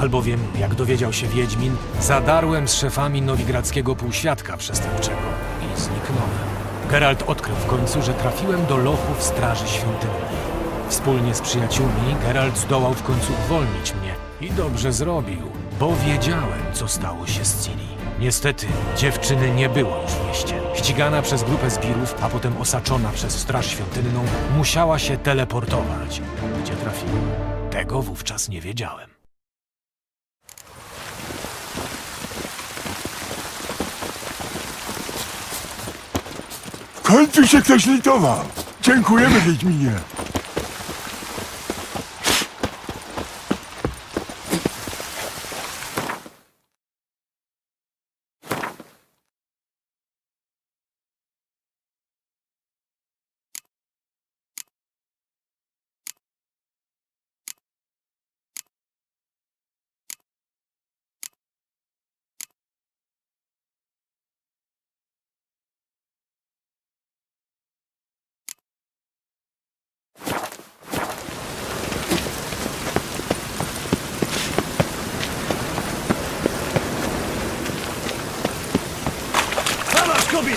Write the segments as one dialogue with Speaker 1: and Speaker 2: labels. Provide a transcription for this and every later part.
Speaker 1: albowiem, jak dowiedział się Wiedźmin, zadarłem z szefami nowigradzkiego półświadka przestępczego i zniknąłem. Geralt odkrył w końcu, że trafiłem do lochów Straży Świątynnej. Wspólnie z przyjaciółmi Geralt zdołał w końcu uwolnić mnie i dobrze zrobił, bo wiedziałem, co stało się z Ciri. Niestety, dziewczyny nie było już w mieście. Ścigana przez grupę zbirów, a potem osaczona przez Straż Świątynną, musiała się teleportować. Gdzie trafiła? Tego wówczas nie wiedziałem.
Speaker 2: W końcu się ktoś litował. Dziękujemy, Wiedźminie.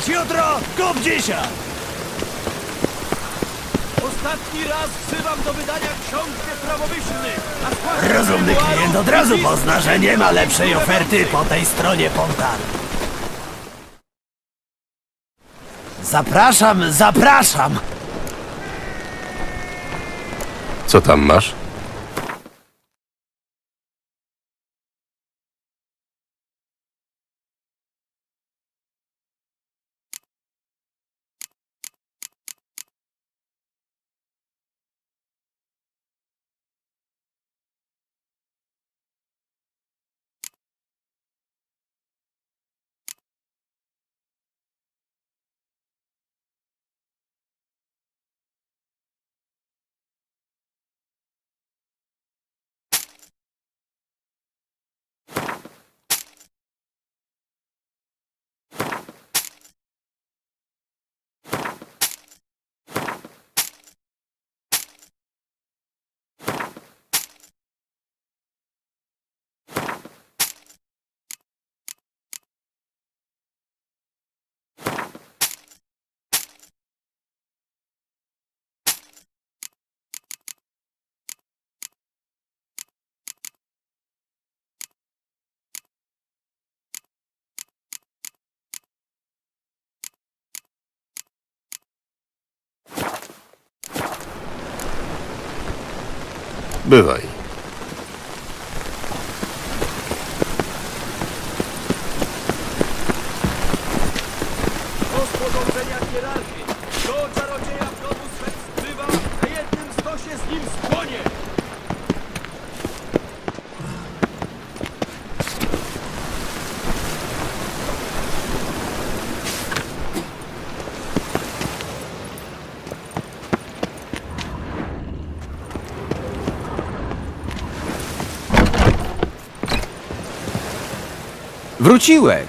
Speaker 3: Jutro, kup dzisiaj! Ostatni raz wzywam do wydania ksiąg a składam
Speaker 4: Rozumny klient od razu pozna, że nie ma lepszej oferty po tej stronie portalu. Zapraszam, zapraszam!
Speaker 5: Co tam masz? Bywaj.
Speaker 6: Wróciłeś!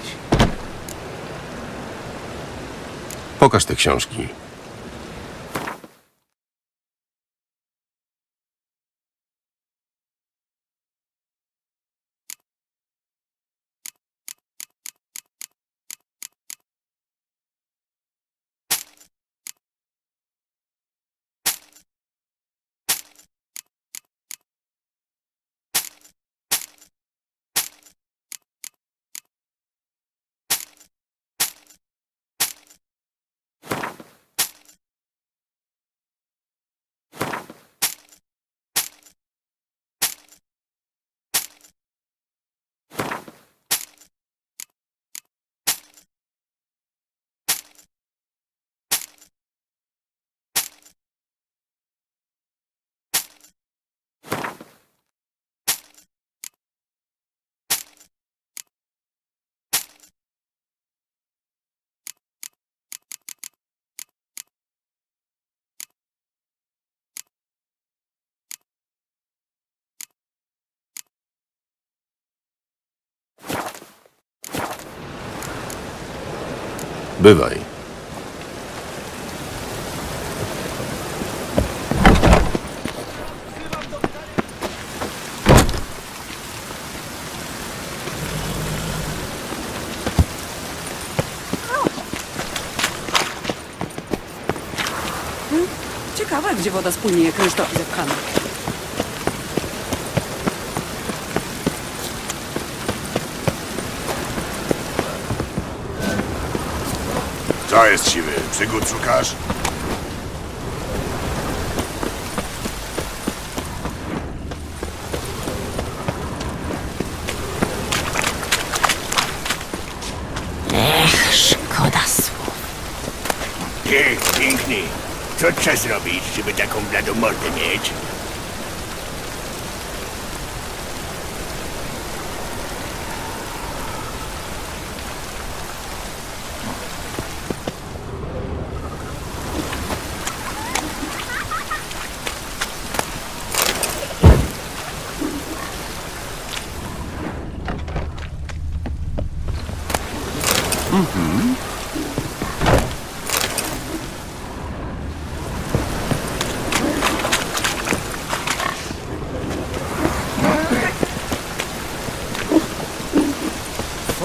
Speaker 5: Pokaż te książki. Bywaj. Hmm?
Speaker 6: Ciekawe, gdzie woda spłynie, jak już to zepchana.
Speaker 2: Co jest siwy? Przygód szukasz?
Speaker 6: Szkoda słów.
Speaker 7: Ty, piękny, co trzeba zrobić, żeby taką bladą mordę mieć?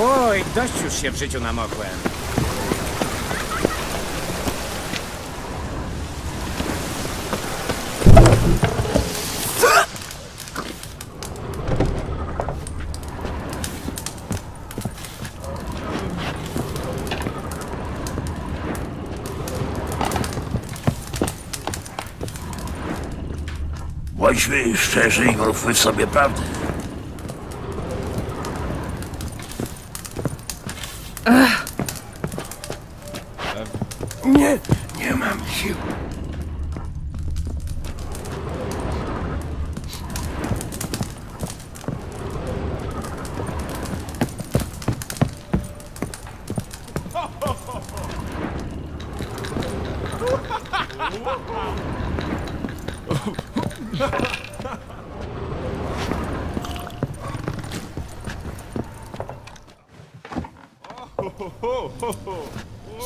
Speaker 8: Oj, dość już się w życiu namokłem.
Speaker 7: Bądźmy szczerzy i mówmy sobie prawdę. Nie, nie mam sił.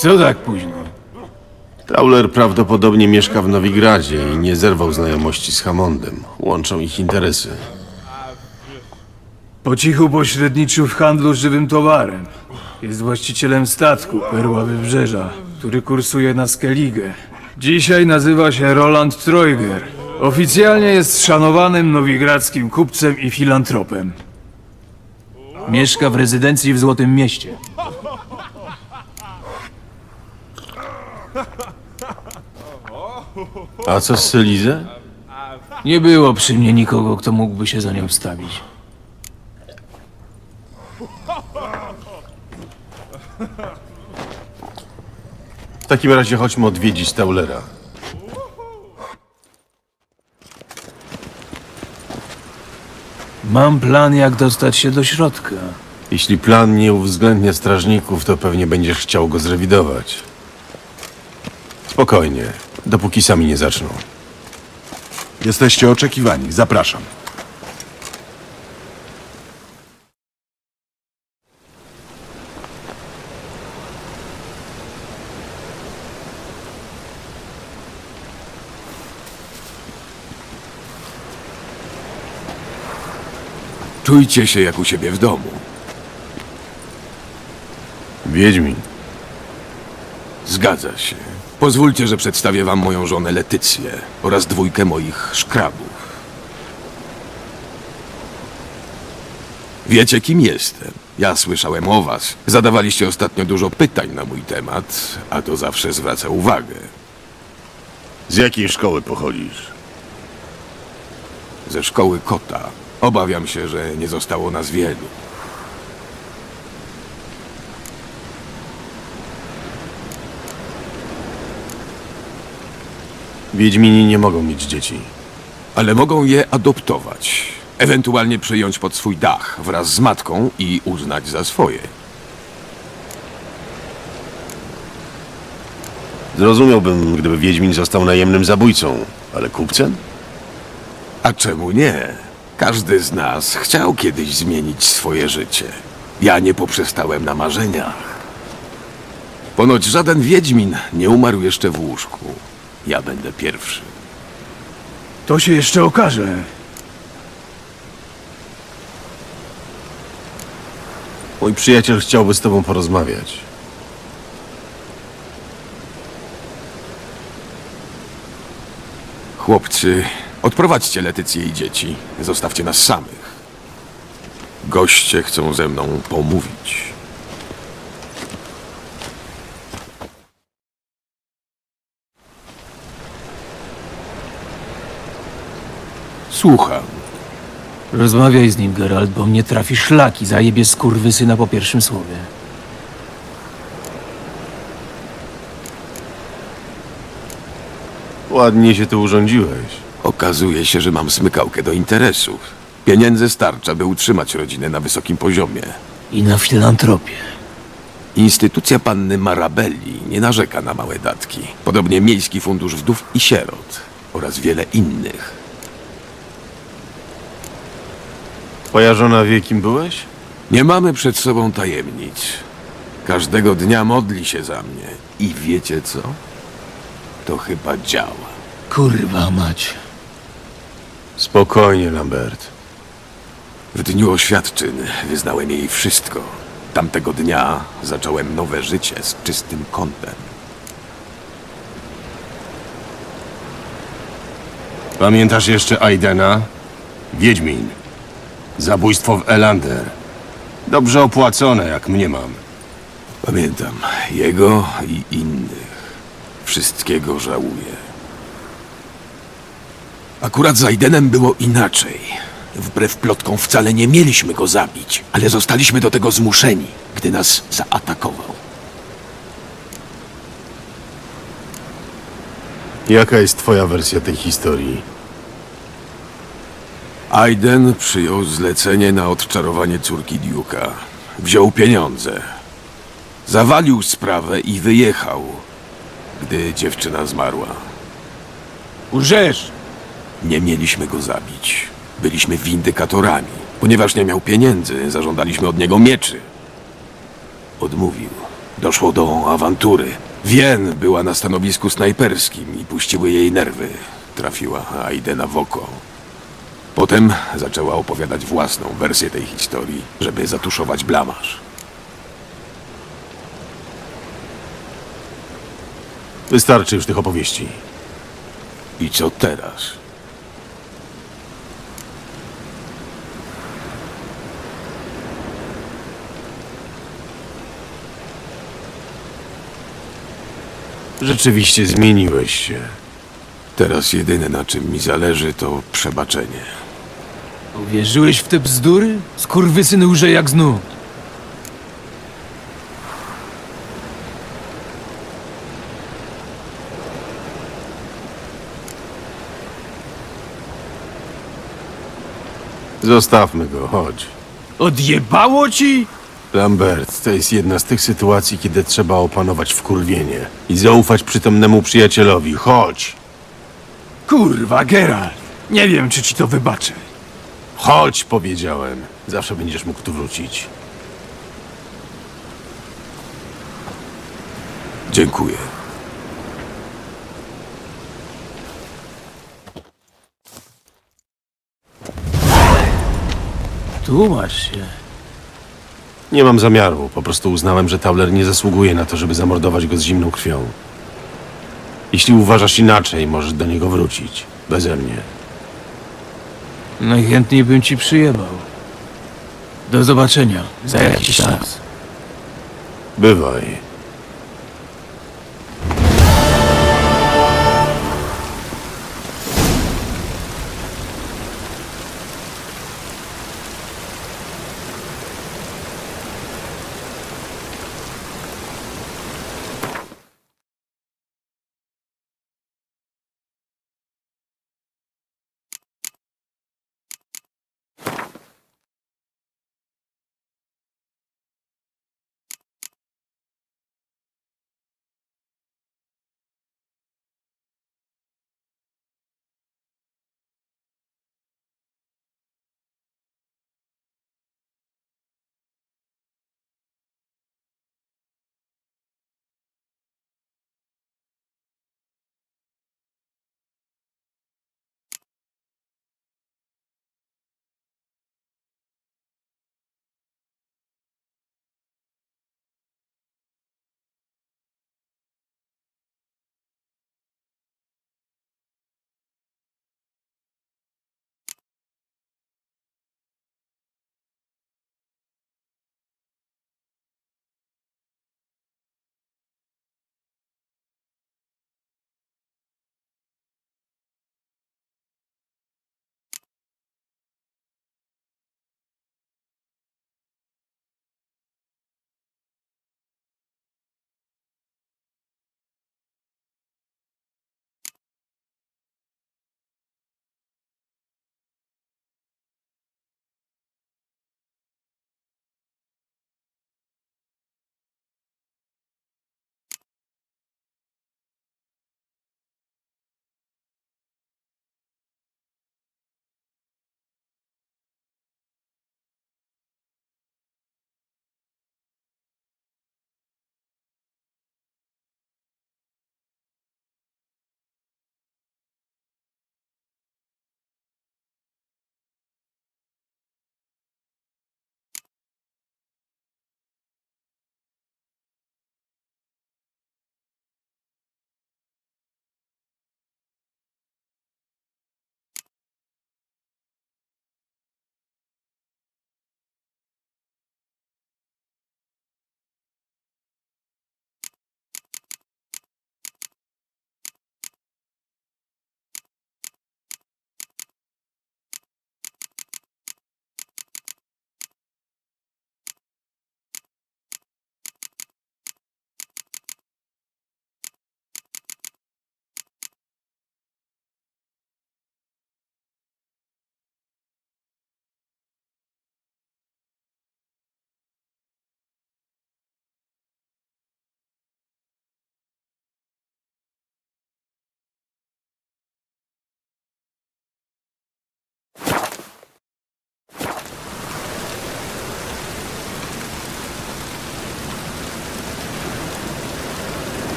Speaker 9: Co tak późno?
Speaker 5: Tauler prawdopodobnie mieszka w Nowigradzie i nie zerwał znajomości z Hammondem. Łączą ich interesy.
Speaker 9: Po cichu pośredniczył w handlu żywym towarem. Jest właścicielem statku Perła Wybrzeża, który kursuje na Skellige. Dzisiaj nazywa się Roland Treuger. Oficjalnie jest szanowanym nowigradzkim kupcem i filantropem. Mieszka w rezydencji w Złotym Mieście.
Speaker 5: A co z Selizę?
Speaker 9: Nie było przy mnie nikogo, kto mógłby się za nią wstawić.
Speaker 5: W takim razie chodźmy odwiedzić Taulera.
Speaker 9: Mam plan, jak dostać się do środka.
Speaker 5: Jeśli plan nie uwzględnia strażników, to pewnie będziesz chciał go zrewidować. Spokojnie, dopóki sami nie zaczną.
Speaker 2: Jesteście oczekiwani. Zapraszam.
Speaker 10: Czujcie się jak u siebie w domu.
Speaker 5: Wiedźmin,
Speaker 10: Zgadza się. Pozwólcie, że przedstawię wam moją żonę Letycję oraz dwójkę moich szkrabów. Wiecie, kim jestem. Ja słyszałem o was. Zadawaliście ostatnio dużo pytań na mój temat, a to zawsze zwraca uwagę.
Speaker 5: z jakiej szkoły pochodzisz?
Speaker 10: Ze szkoły kota. Obawiam się, że nie zostało nas wielu.
Speaker 5: Wiedźmini nie mogą mieć dzieci.
Speaker 10: ale mogą je adoptować, ewentualnie przyjąć pod swój dach wraz z matką i uznać za swoje.
Speaker 5: Zrozumiałbym, gdyby Wiedźmin został najemnym zabójcą, ale kupcem?
Speaker 10: A czemu nie? Każdy z nas chciał kiedyś zmienić swoje życie. Ja nie poprzestałem na marzeniach. Ponoć żaden wiedźmin nie umarł jeszcze w łóżku. Ja będę pierwszy.
Speaker 9: To się jeszcze okaże.
Speaker 5: Mój przyjaciel chciałby z tobą porozmawiać.
Speaker 10: Chłopcy, odprowadźcie Letycję i dzieci. Zostawcie nas samych. Goście chcą ze mną pomówić. Słucham.
Speaker 11: Rozmawiaj z nim, Geralt, bo mnie trafi szlaki, zajebie skurwysyna po pierwszym słowie.
Speaker 5: Ładnie się tu urządziłeś.
Speaker 10: Okazuje się, że mam smykałkę do interesów. Pieniędzy starcza, by utrzymać rodzinę na wysokim poziomie.
Speaker 11: I na filantropię.
Speaker 10: Instytucja panny Marabelli nie narzeka na małe datki. Podobnie Miejski Fundusz Wdów i Sierot oraz wiele innych.
Speaker 5: Twoja żona wie, kim byłeś?
Speaker 10: Nie mamy przed sobą tajemnic. Każdego dnia modli się za mnie. I wiecie co? To chyba działa.
Speaker 11: Kurwa mać.
Speaker 5: Spokojnie, Lambert.
Speaker 10: W dniu oświadczyn wyznałem jej wszystko. Tamtego dnia zacząłem nowe życie z czystym kątem.
Speaker 2: Pamiętasz jeszcze Aidena? Wiedźmin. Zabójstwo w Elander. Dobrze opłacone, jak mnie mam.
Speaker 10: Pamiętam jego i innych. Wszystkiego żałuję. Akurat z Aidenem było inaczej. Wbrew plotkom wcale nie mieliśmy go zabić, ale zostaliśmy do tego zmuszeni, gdy nas zaatakował.
Speaker 5: Jaka jest twoja wersja tej historii?
Speaker 10: Aiden przyjął zlecenie na odczarowanie córki Duke'a. Wziął pieniądze. Zawalił sprawę i wyjechał, gdy dziewczyna zmarła.
Speaker 3: Urzesz!
Speaker 10: Nie mieliśmy go zabić. Byliśmy windykatorami. Ponieważ nie miał pieniędzy, zażądaliśmy od niego mieczy. Odmówił. Doszło do awantury. Wien była na stanowisku snajperskim i puściły jej nerwy. Trafiła Aidena w oko. Potem zaczęła opowiadać własną wersję tej historii, żeby zatuszować blamaż.
Speaker 5: Wystarczy już tych opowieści.
Speaker 10: I co teraz?
Speaker 5: Rzeczywiście zmieniłeś się.
Speaker 10: Teraz jedyne na czym mi zależy to przebaczenie.
Speaker 11: Uwierzyłeś w te bzdury? Skurwysyn łże jak znów.
Speaker 5: Zostawmy go, chodź.
Speaker 11: Odjebało ci?
Speaker 5: Lambert, to jest jedna z tych sytuacji, kiedy trzeba opanować wkurwienie i zaufać przytomnemu przyjacielowi. Chodź!
Speaker 11: Kurwa, Geralt. Nie wiem, czy ci to wybaczę.
Speaker 5: Chodź, powiedziałem. Zawsze będziesz mógł tu wrócić.
Speaker 10: Dziękuję.
Speaker 11: Tłumacz się.
Speaker 5: Nie mam zamiaru, po prostu uznałem, że Tauler nie zasługuje na to, żeby zamordować go z zimną krwią. Jeśli uważasz inaczej, możesz do niego wrócić. Beze mnie.
Speaker 11: Najchętniej bym ci przyjebał. Do zobaczenia. Za jakiś czas.
Speaker 5: Bywaj.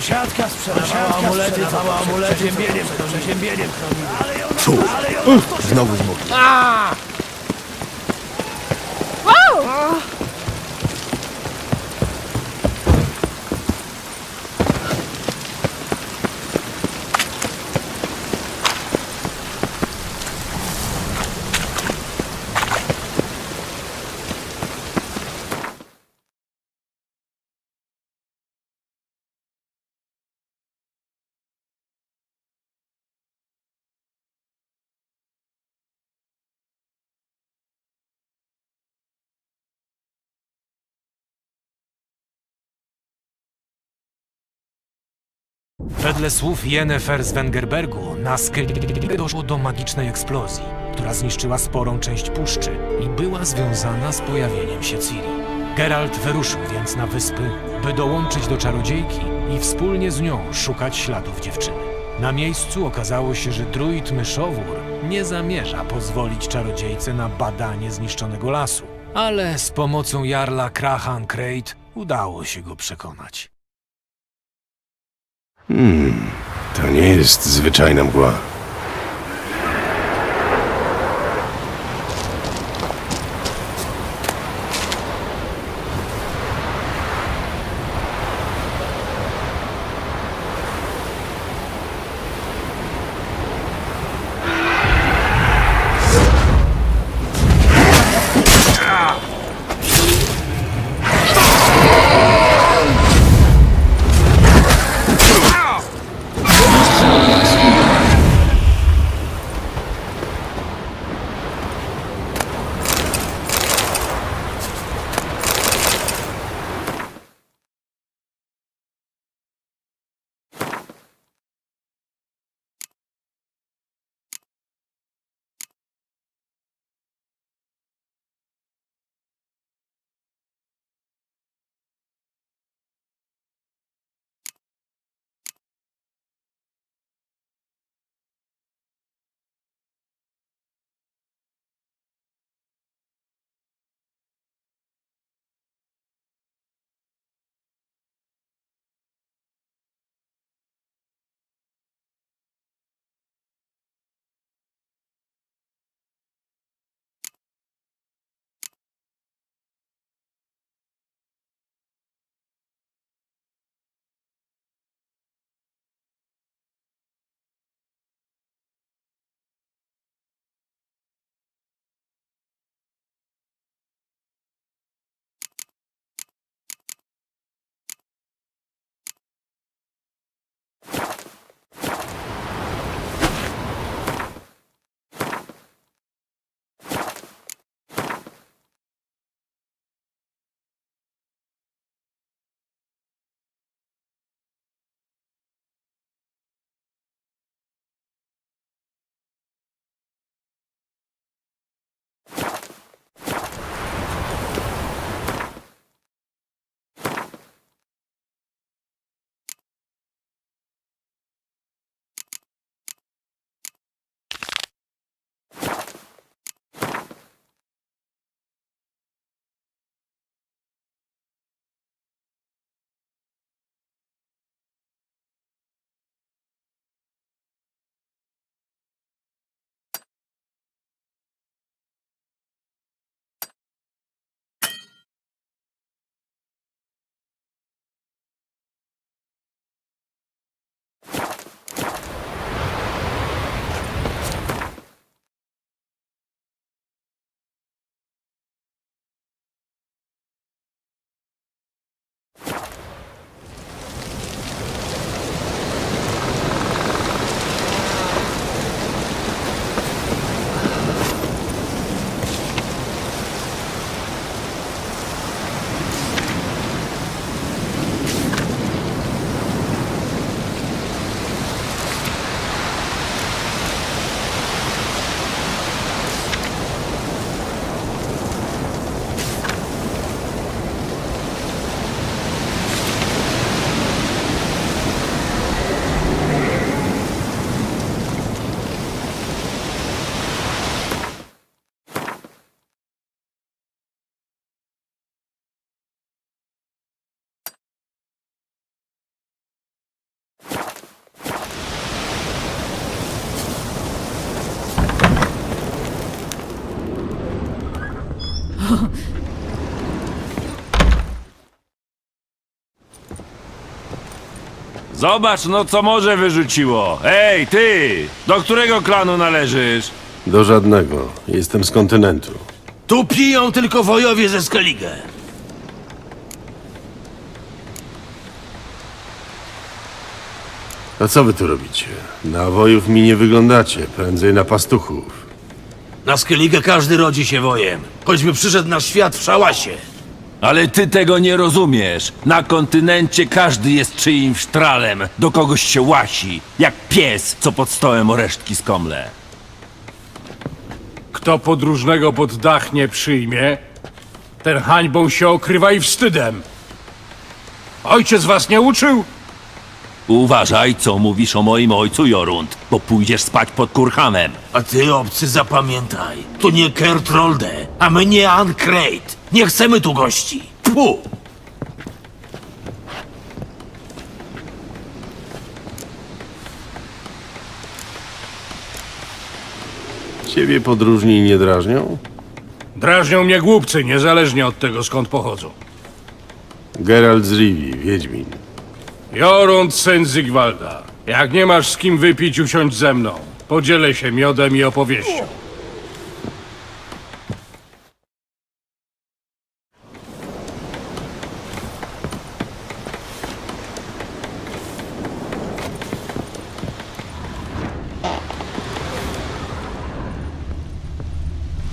Speaker 4: Sąsiadka sprzedawała amulety, sprzedawała amulety przeziębieniem, przeziębieniem
Speaker 10: Fu, znowu zmógł.
Speaker 1: Wedle słów Yennefer z Wengerbergu, na Skellige doszło do magicznej eksplozji, która zniszczyła sporą część puszczy i była związana z pojawieniem się Ciri. Geralt wyruszył więc na wyspy, by dołączyć do czarodziejki i wspólnie z nią szukać śladów dziewczyny. Na miejscu okazało się, że druid Myszowór nie zamierza pozwolić czarodziejce na badanie zniszczonego lasu, ale z pomocą jarla Krahan Krejt udało się go przekonać.
Speaker 5: To nie jest zwyczajna mgła.
Speaker 3: Zobacz no co morze wyrzuciło. Ej, ty! Do którego klanu należysz?
Speaker 5: Do żadnego. Jestem z kontynentu.
Speaker 4: Tu piją tylko wojowie ze Skellige.
Speaker 5: A co wy tu robicie? Na wojów mi nie wyglądacie, prędzej na pastuchów.
Speaker 4: Na Skellige każdy rodzi się wojem. Choćby przyszedł na świat w szałasie.
Speaker 3: Ale ty tego nie rozumiesz. Na kontynencie każdy jest czyimś sztralem. Do kogoś się łasi. Jak pies, co pod stołem o resztki skomle.
Speaker 11: Kto podróżnego pod dach nie przyjmie, ten hańbą się okrywa i wstydem. Ojciec was nie uczył?
Speaker 3: Uważaj, co mówisz o moim ojcu, Jorund, bo pójdziesz spać pod kurhamem.
Speaker 4: A ty, obcy, zapamiętaj. To nie Kertrolde, a my nie Ancrate. Nie chcemy tu gości. Pu!
Speaker 5: Ciebie podróżni nie drażnią?
Speaker 11: Drażnią mnie głupcy, niezależnie od tego, skąd pochodzą.
Speaker 5: Geralt z Rivi, Wiedźmin.
Speaker 11: Jorund, syn Zygwalda. Jak nie masz z kim wypić, usiądź ze mną. Podzielę się miodem i opowieścią.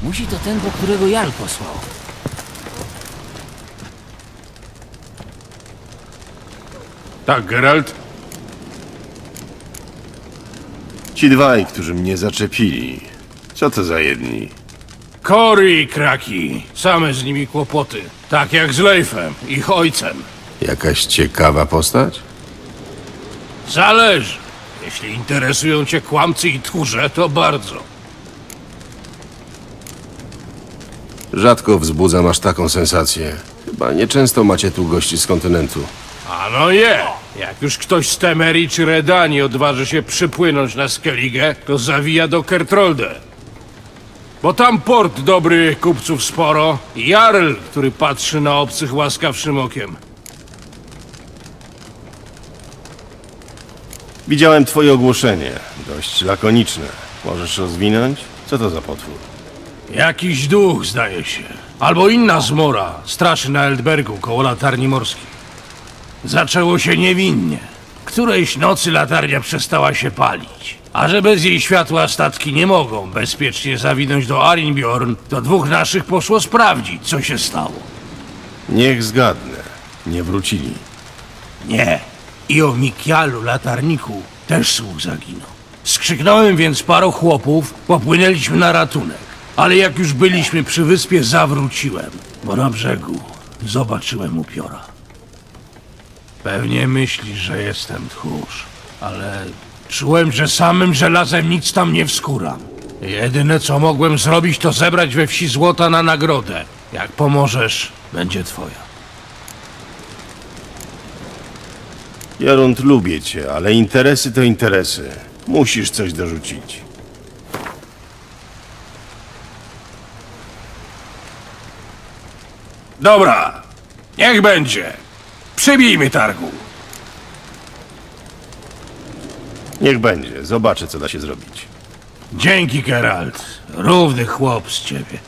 Speaker 4: Musi to ten, po którego Jarl posłał.
Speaker 11: Tak, Geralt?
Speaker 5: Ci dwaj, którzy mnie zaczepili. Co to za jedni?
Speaker 11: Kory i kraki. Same z nimi kłopoty. Tak jak z Leifem, ich ojcem.
Speaker 5: Jakaś ciekawa postać?
Speaker 11: Zależy. Jeśli interesują cię kłamcy i tchórze, to bardzo.
Speaker 5: Rzadko wzbudzam aż taką sensację. Chyba nieczęsto macie tu gości z kontynentu.
Speaker 11: A no je! Jak już ktoś z Temerii czy Redanii odważy się przypłynąć na Skellige, to zawija do Kertrolde. Bo tam port dobry kupców sporo i Jarl, który patrzy na obcych łaskawszym okiem.
Speaker 5: Widziałem twoje ogłoszenie. Dość lakoniczne. Możesz rozwinąć? Co to za potwór?
Speaker 11: Jakiś duch, zdaje się. Albo inna zmora straszy na Eldbergu koło latarni morskiej. Zaczęło się niewinnie. Którejś nocy latarnia przestała się palić. A że bez jej światła statki nie mogą bezpiecznie zawinąć do Arinbjorn, to dwóch naszych poszło sprawdzić, co się stało.
Speaker 5: Niech zgadnę. Nie wrócili.
Speaker 11: Nie. I o Mikialu, latarniku, też słuch zaginął. Skrzyknąłem więc paru chłopów, popłynęliśmy na ratunek. Ale jak już byliśmy przy wyspie, zawróciłem, bo na brzegu zobaczyłem upiora. Pewnie myślisz, że jestem tchórz, ale czułem, że samym żelazem nic tam nie wskuram. Jedyne, co mogłem zrobić, to zebrać we wsi złota na nagrodę. Jak pomożesz, będzie twoja.
Speaker 5: Jarund, lubię cię, ale interesy to interesy. Musisz coś dorzucić.
Speaker 11: Dobra, niech będzie. Przybijmy targu.
Speaker 5: Niech będzie. Zobaczę, co da się zrobić.
Speaker 11: Dzięki, Geralt. Równy chłop z ciebie.